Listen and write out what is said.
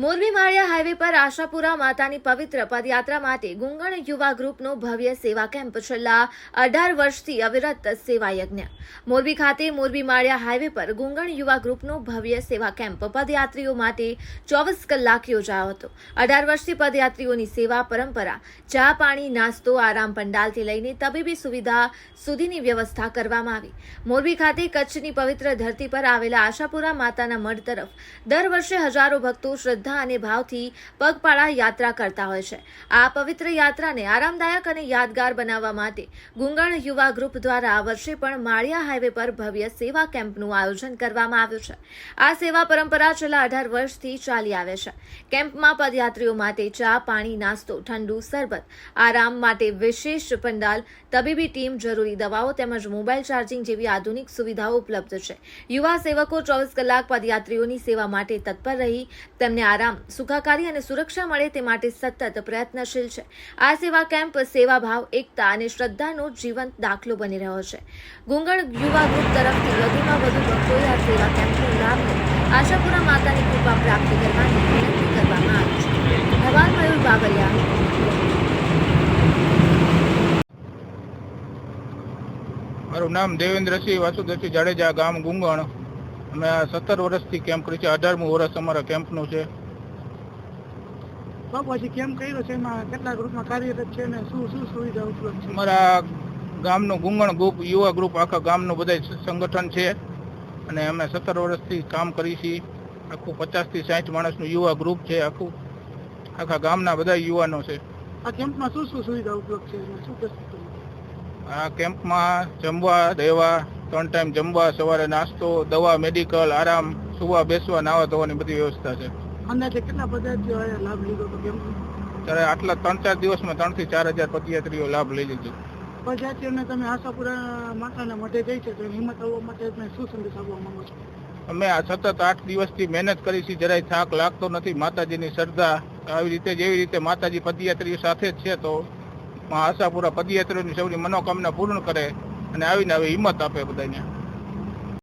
મોરબી માળિયા highway પર આશાપુરા માતાની પવિત્ર પદયાત્રા માટે ગુંગણ યુવા ગ્રુપનો ભવ્ય સેવા કેમ્પ છેલ્લા અઢાર વર્ષથી અવિરત સેવા યજ્ઞ મોરબી ખાતે મોરબી માળિયા હાઈવે પર ગુંગણ યુવા ગ્રુપનો ભવ્ય સેવા કેમ્પ પદયાત્રીઓ માટે ચોવીસ કલાક યોજાયો હતો. અઢાર વર્ષથી પદયાત્રીઓની સેવા પરંપરા, ચા પાણી, નાસ્તો, આરામ પંડાલથી લઈને તબીબી સુવિધા સુધીની વ્યવસ્થા કરવામાં આવી. મોરબી ખાતે કચ્છની પવિત્ર ધરતી પર આવેલા આશાપુરા માતાના મઢ તરફ દર વર્ષે હજારો ભક્તો શ્રદ્ધા અને ભાવથી પગપાળા યાત્રા કરતા હોય છે. આ પવિત્ર યાત્રાને આરામદાયક અને યાદગાર બનાવવા માટે ગુંગણ યુવા ગ્રુપ દ્વારા આ વર્ષે પણ માળિયા હાઈવે પર ભવ્ય સેવા કેમ્પનું આયોજન કરવામાં આવ્યું છે. આ સેવા પરંપરા છેલ્લા અઢાર વર્ષથી ચાલી આવે છે. કેમ્પમાં પદયાત્રીઓ માટે ચા, પાણી, નાસ્તો, ઠંડુ સરબત આરામ માટે વિશેષ પંડાલ, તબીબી ટીમ, જરૂરી દવાઓ તેમજ મોબાઈલ ચાર્જિંગ જેવી આધુનિક સુવિધાઓ ઉપલબ્ધ છે. યુવા સેવકો ચોવીસ કલાક પદયાત્રીઓની સેવા માટે તત્પર રહી તેમને આરામ સુખાકારી અને સુરક્ષા મળે તે માટે સતત પ્રયત્નશીલ છે. આ સેવા કેમ્પ સેવાભાવ એકતા અને શ્રદ્ધાનો જીવંત દાખલો બની રહ્યો છે. ગુંગણ યુવા ગ્રુપ તરફથી વધુમાં વધુ ભક્તોએ આ સેવા કેમ્પનો લાભ આશાપુરા માતાની કૃપા પ્રાપ્ત કરવાની વિનંતી કરવામાં આવી છે. અહેવાલ મયુર બાબરિયા મારું નામ દેવેન્દ્રસિંહ વાસુદેવસિંહ જાડેજા ગામ ગુંગણ. અમે સત્તર વર્ષથી કેમ્પ કરી છે. અઢારમું વર્ષ અમારા કેમ્પનું છે. હજી કેમ કર્યો છે? એમાં કેટલા ગ્રુપમાં કાર્યરત છે ને શું શું સુવિધા ઉપલબ્ધ છે? અમારા ગામનું ગુંગણ ગ્રુપ યુવા ગ્રુપ આખા ગામનું બધા સંગઠન છે. અને અમે સત્તર વર્ષથી કામ કરી છીએ. આખું પચાસથી સાઠ માણસનું યુવા ગ્રુપ છે આખું. આખા ગામના બધા યુવાનો છે. આ કેમ્પમાં શું શું સુવિધા ઉપલબ્ધ છે? શું આ કેમ્પમાં જમવા રહેવા ત્રણ ટાઈમ જમવા સવારે નાસ્તો દવા મેડિકલ આરામ સુવા બેસવા નાવા ધોવાની બધી વ્યવસ્થા છે. અંદાજે કેટલા પદાર્થીઓ લાભ લીધો તો કેમ? ત્યારે આટલા ત્રણ ચાર દિવસમાં ત્રણથી ચાર હજાર પદયાત્રીઓ લાભ લઈ લીધો. પદયાત્રીઓને તમે આશાપુરા માતાના મઢે જઈ છે તો હિંમત આવવા માટે તમે શું સંદેશ આપવા માંગો છો? અમે આ સતત આઠ દિવસથી મહેનત કરી છે જરાય થાક લાગતો નથી. માતાજીની શ્રદ્ધા આવી રીતે જેવી રીતે માતાજી પદયાત્રીઓ સાથે જ છે તો આશાપુરા પદયાત્રીઓની સૌની મનોકામના પૂર્ણ કરે અને આવીને હવે હિંમત આપે બધાને.